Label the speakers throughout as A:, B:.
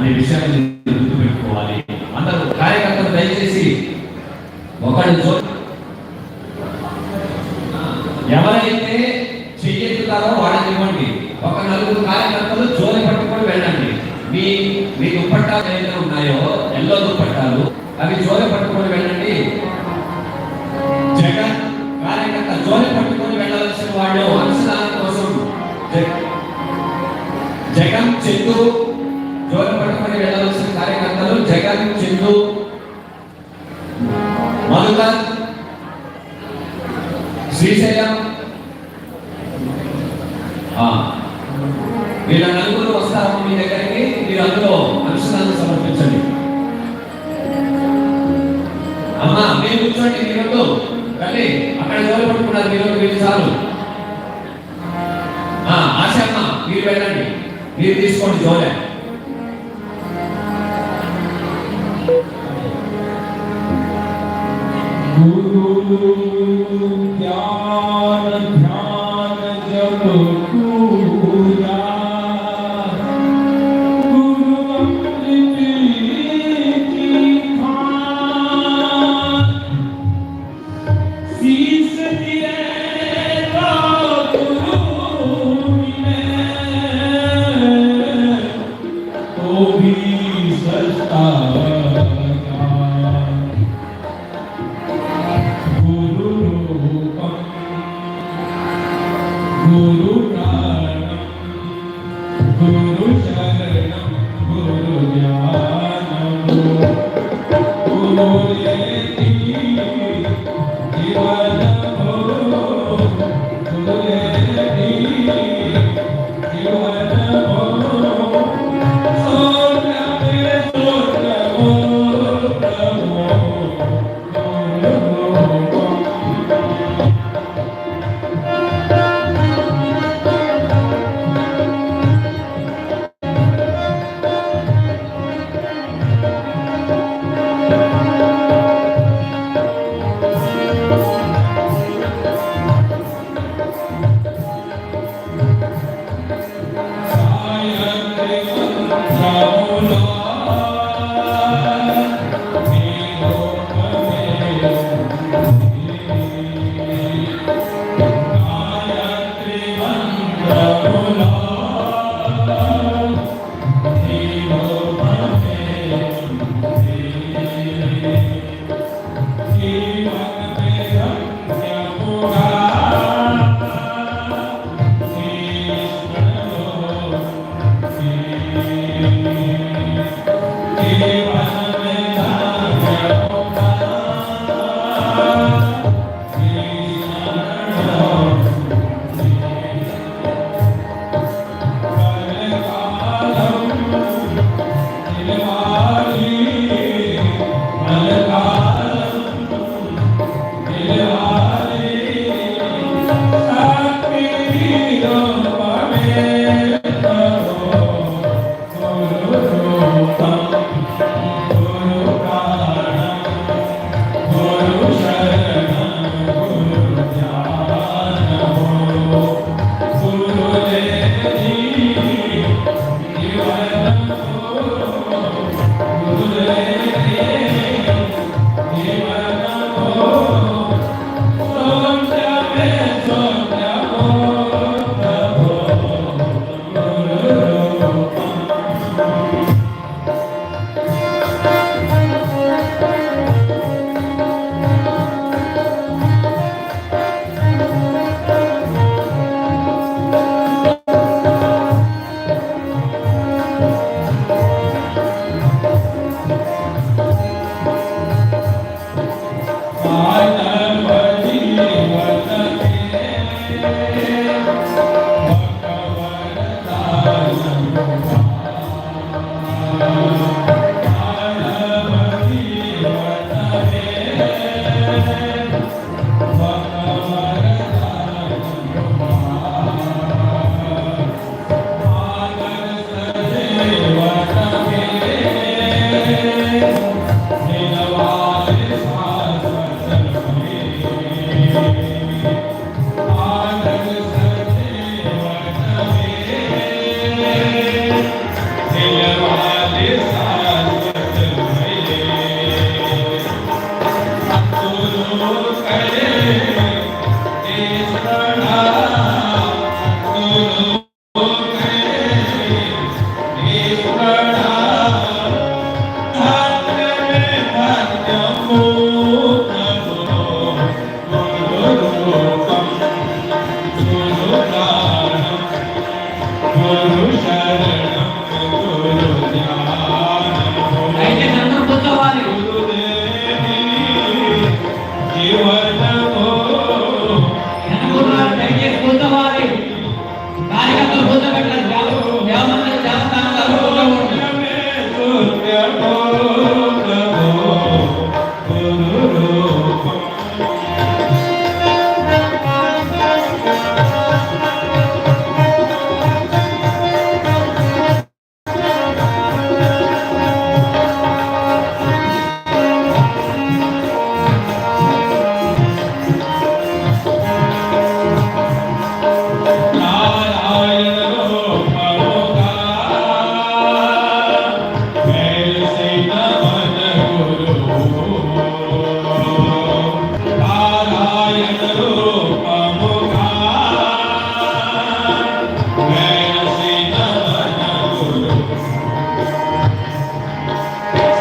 A: అనే విషయాన్ని గుర్తుపెట్టుకోవాలి. అందరూ కార్యకర్తలు దయచేసి ఒకళ్ళు ఎవరైతే చెయ్యెత్తుతారో వాళ్ళకి ఇవ్వండి. ఒక నలుగురు కార్యకర్తలు జోలి పట్టుకొని వెళ్ళండి. మీ మీ దుప్పట్టాలు ఏదైతే ఉన్నాయో ఎల్లో దుప్పట్టాలు అవి జోలి పట్టుకొని వెళ్ళండి. జగన్ కార్యకర్త జోలి పట్టుకొని వెళ్ళవలసిన వాళ్ళు అనుసరాల కోసం జగన్ చెట్టు జోలి పట్టుకొని వెళ్ళవలసిన కార్యకర్తలు జగన్ చందు మధుకర్ శ్రీశైలం ఆ, వీళ్ళ నలుగురు వస్తారు మీ దగ్గరికి మీరు అందులో అనుష్ఠానం సమర్పించండి. అమ్మా మీరు కూర్చోండి మీరు రండి. అక్కడ జోలు పట్టుకున్నారు మీరు వీళ్ళు చాలు. ఆ, ఆశమ్మ మీరు వెళ్ళండి. మీరు తీసుకోండి జోలే.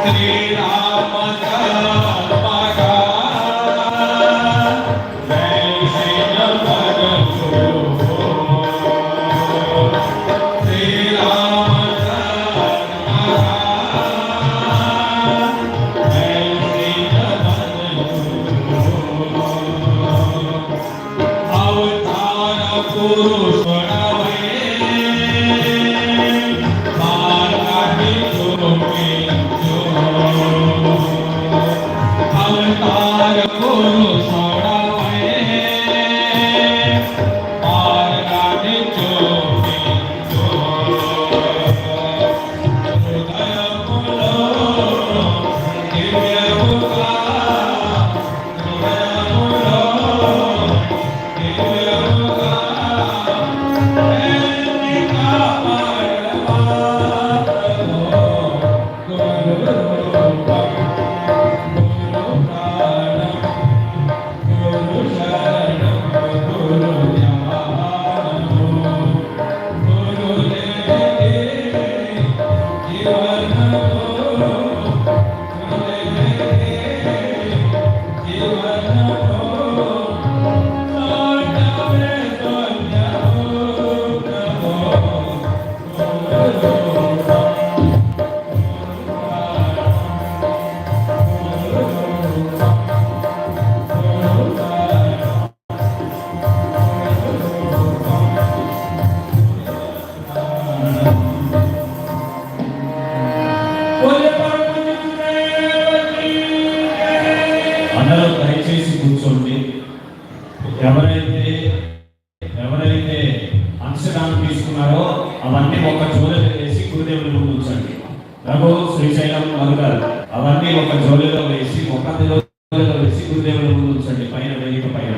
A: Hare Rama. ఎవరైతే ఎవరైతే అంశదానం తీసుకున్నారో అవన్నీ ఒక జోలిలో వేసి గురుదేవుని ముందు ఉంచండి. రఘు శ్రీశైలం మరుగారు అవన్నీ ఒక జోలిలో వేసి ఒక జోలిలో వేసి గురుదేవుని ముందు ఉంచండి. పైన వేదిక పైన.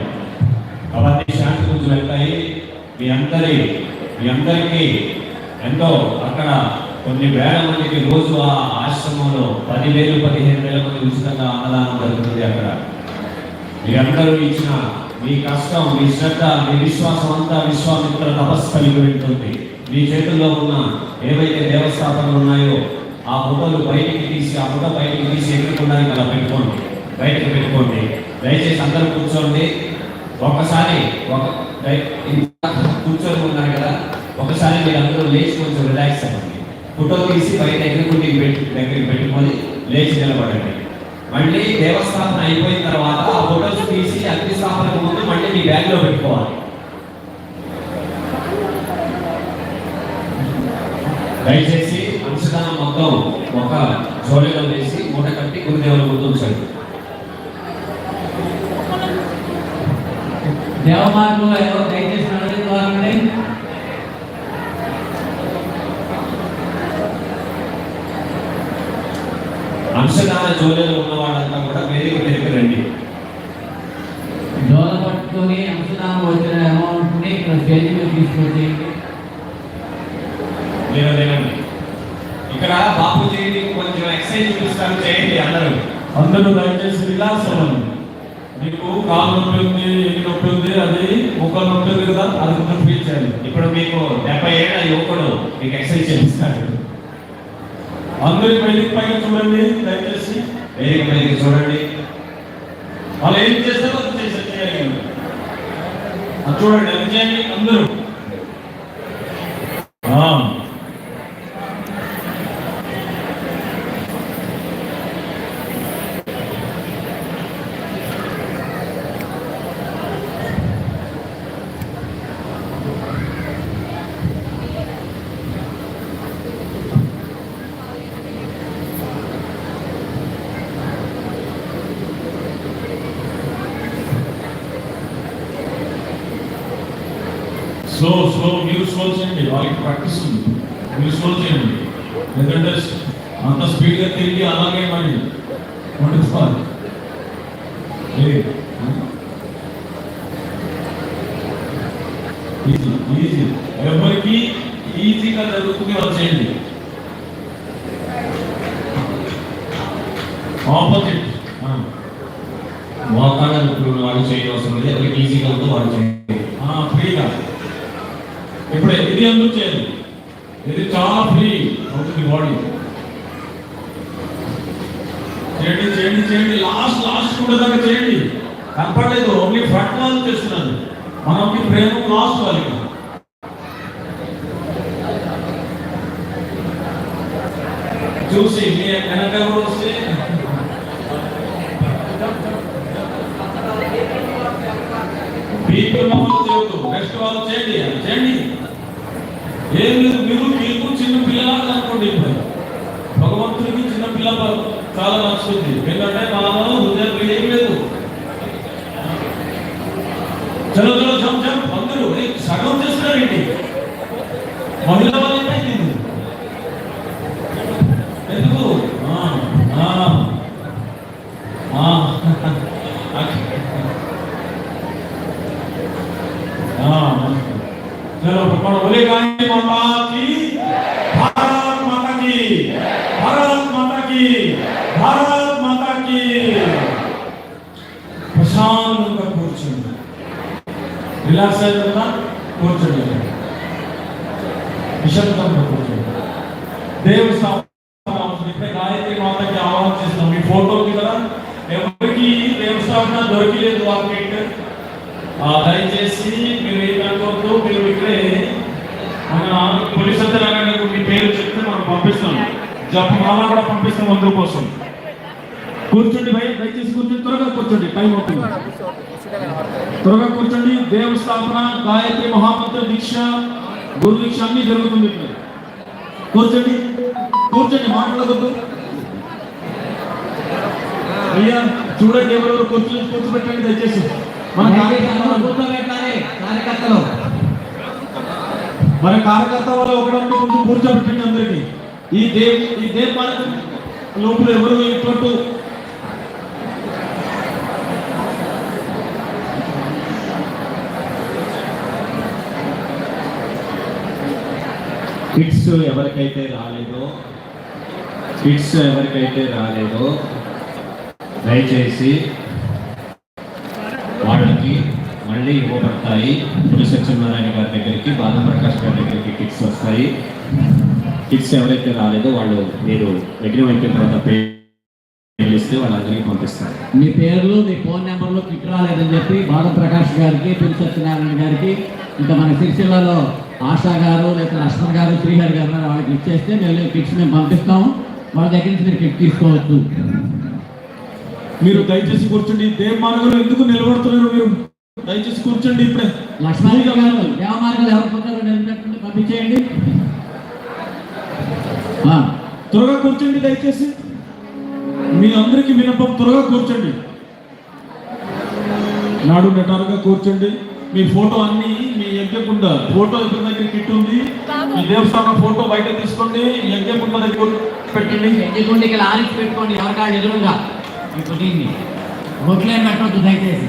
A: అవన్నీ శాంతి గురించి వెళ్తాయి. మీ అందరి మీ అందరికీ ఎంతో అక్కడ కొన్ని వేల మందికి రోజు ఆ ఆశ్రమంలో పదివేలు పదిహేను వేల మంది ఉచితంగా అన్నదానం జరుగుతుంది అక్కడ. మీరందరూ ఇచ్చిన మీ కష్టం మీ శ్రద్ధ మీ విశ్వాసం అంతా విశ్వామిత్ర తపస్ఫలికి వెళ్తుంది. మీ చేతుల్లో ఉన్న ఏవైతే దేవస్థాపనలు ఉన్నాయో ఆ ఫోటోలు బయటికి తీసి ఆ ఫోటో బయటికి తీసి ఎదుర్కొనడానికి అలా పెట్టుకోండి. బయటకు పెట్టుకోండి. దయచేసి అందరూ కూర్చోండి. ఒకసారి ఒక కూర్చొని ఉన్నారు కదా ఒకసారి మీరు అందరూ లేచి కొంచెం రిలాక్స్ అవ్వండి. ఫోటో తీసి బయట ఎదుర్కొంటే పెట్టి దగ్గరికి పెట్టుకొని లేచి నిలబడండి. మళ్ళీ దేవస్థాపన అయిపోయిన తర్వాత ఆ ఫొటోస్ తీసి అగ్ని స్థాపనకు ముందు మళ్ళీ మీ బ్యాగ్లో పెట్టుకోవాలి. దయచేసి అంశదానం మొత్తం ఒక జోలిలో వేసి మూట కట్టి గురుదేవుల ముందు ఉంచండి
B: దేవమార్గంలో ఎవరు దయచేసి
A: అంశదాన జోలిలో ఉన్న వాళ్ళంతా కూడా వేదిక మీదకి రండి.
B: పట్టుకొని అంశదానం వచ్చిన అమౌంట్ని ఇక్కడ స్టేజ్ మీద తీసుకొచ్చేయండి
A: మీరు లేనండి ఇక్కడ బాపూజీ కొంచెం ఎక్సైజ్ చూపిస్తాను. చేయండి అందరూ.
C: అందరూ దయచేసి రిలాక్స్ అవ్వండి మీకు కాలు నొప్పి ఉంది ఎన్ని నొప్పి ఉంది అది ముఖం నొప్పి ఉంది కదా అది కొంచెం ఫీల్ చేయాలి
A: ఇప్పుడు మీకు డెబ్బై ఏళ్ళ యువకుడు మీకు ఎక్సైజ్ చేపిస్తాడు.
C: అందరి వేదిక పైన చూడండి దయచేసి.
A: వేదిక మీదకి చూడండి.
C: వాళ్ళు ఏం చేస్తారో అది చూడండి అది చేయండి అందరూ మీరు స్లో చేయండి వాళ్ళకి ప్రాక్టీస్ ఉంది. మీరు స్లో చేయండి. ఎందుకంటే అంత స్పీడ్గా తిరిగి అలాగే మళ్ళీ వండుకోవాలి ఈజీ ఈజీ ఎవరికి ఈజీగా జరుగుతుంది వాళ్ళు చేయండి. ఆపోజిట్
A: వాతావరణం వాళ్ళు చేయడం ఎవరికి ఈజీగా ఉందో వాళ్ళు చేయండి.
C: ఫ్రీగా. ఇప్పుడు ఇది ఎందుకు చేయాలి? ఇది చాలా ఫ్రీ
A: అవుతుంది బాడీ చేయండి చేయండి చేయండి. లాస్ట్ లాస్ట్ కూడా దాకా చేయండి. కనపడలేదు ఓన్లీ ఫ్రంట్ వాళ్ళు చేస్తున్నాను. మనకి ప్రేమ లాస్ట్ వాళ్ళకి చూసి మీ వెనక కూడా వస్తే చాలా నచ్చుతుంది ఎందుకంటే మనలో హృదయం ఏం లేదు చలో చలో జం జం అందరూ ఏ, సగం చేస్తున్నారేంటి మహిళ వాళ్ళైతే ఇది ఎందుకు ఆ, ఆ, ఆ. ఆ, चलो भगवान बोलेगा कि माता కూర్చుండి రిలాక్స్ అయిన కదా కూర్చోండి నిశ్శబ్దంగా కూర్చోండి దేవుడి స్థాపన అవుతుంది ఇప్పుడే గాయత్రి మాతకి ఆహ్వానం చేస్తాం మీ ఫోటోకి కదా? ఎవరికి దేవుడి స్థాపన దొరికిలేదు ఆ దయచేసి మీరు ఏం అనుకోవద్దు. మీరు ఇక్కడే మన పోలీస్ సత్యనారాయణ మీ పేరు చెప్తే మనం పంపిస్తాం. జపమాల కూడా పంపిస్తాం అందరి కోసం. కూర్చోండి భయ దయచేసి కూర్చోండి. త్వరగా కూర్చోండి. టైం అవుతుంది త్వరగా కూర్చోండి. దేవ స్థాపన గాయత్రి మహామంత్ర దీక్ష గురు దీక్ష అన్ని జరుగుతుంది కూర్చోండి. కూర్చోండి. మాట్లాడకూడదు అయ్యా చూడండి ఎవరెవరు కూర్చొని కూర్చోబెట్టండి దయచేసి. మన కార్యకర్తలు
B: కూర్చోబెట్టాలి. కార్యకర్తలు.
A: మన కార్యకర్త ఒకటి కొంచెం కూర్చోబెట్టండి అందరికి. ఈ దేవ్ ఈ దేవ్ లోపల ఎవరు ఇటువంటి
C: కిట్స్ ఎవరికైతే రాలేదో కిట్స్ ఎవరికైతే రాలేదో దయచేసి వాళ్ళకి మళ్ళీ ఇవ్వబడతాయి. పులి సత్యనారాయణ గారి దగ్గరికి బాదం ప్రకాష్ గారి దగ్గరికి కిట్స్ వస్తాయి. కిట్స్ ఎవరైతే రాలేదో వాళ్ళు మీరు అగ్రిమెంట్ అయిపోయిన తర్వాత పే ఇస్తే వాళ్ళందరికీ పంపిస్తారు.
B: మీ పేర్లు మీ ఫోన్ నెంబర్లు కిట్ రాలేదని చెప్పి బాల ప్రకాష్ గారికి పిలి సత్యనారాయణ గారికి ఇంకా మన సిరిసిల్లలో ఆశా గారు లేదా లక్ష్మణ్ గారు శ్రీహరి గారు. వాళ్ళకి ఇచ్చేస్తే మేము కిట్స్ మేము పంపిస్తాము. వాళ్ళ దగ్గర నుంచి మీరు కిట్ తీసుకోవచ్చు.
A: మీరు దయచేసి కూర్చోండి. దేవ్ మార్గంలో ఎందుకు నిలబడుతున్నారు మీరు? దయచేసి కూర్చోండి ఇప్పుడే.
B: లక్ష్మణ్ గారు దేవమార్గాలు ఎవరు పొందారో నిలబెట్టండి పంపించేయండి.
A: త్వరగా కూర్చోండి దయచేసి. మీ అందరికీ వినపం త్వరగా కూర్చోండి. నాడు నటారుగా కూర్చోండి. మీ ఫోటో అన్ని యజ్ఞకుండ ఫోటో ఇక్కడ దగ్గర కిట్ ఉంది. మీ దేవస్థానం ఫోటో బయట తీసుకోండి. యజ్ఞకుండ దగ్గర పెట్టండి.
B: ఎన్నికొండికి లారించి పెట్టుకోండి ఎవరికాళ్ళు ఎదురుగా ఇప్పుడు దీన్ని బొట్లేం పెట్టవద్దు దయచేసి.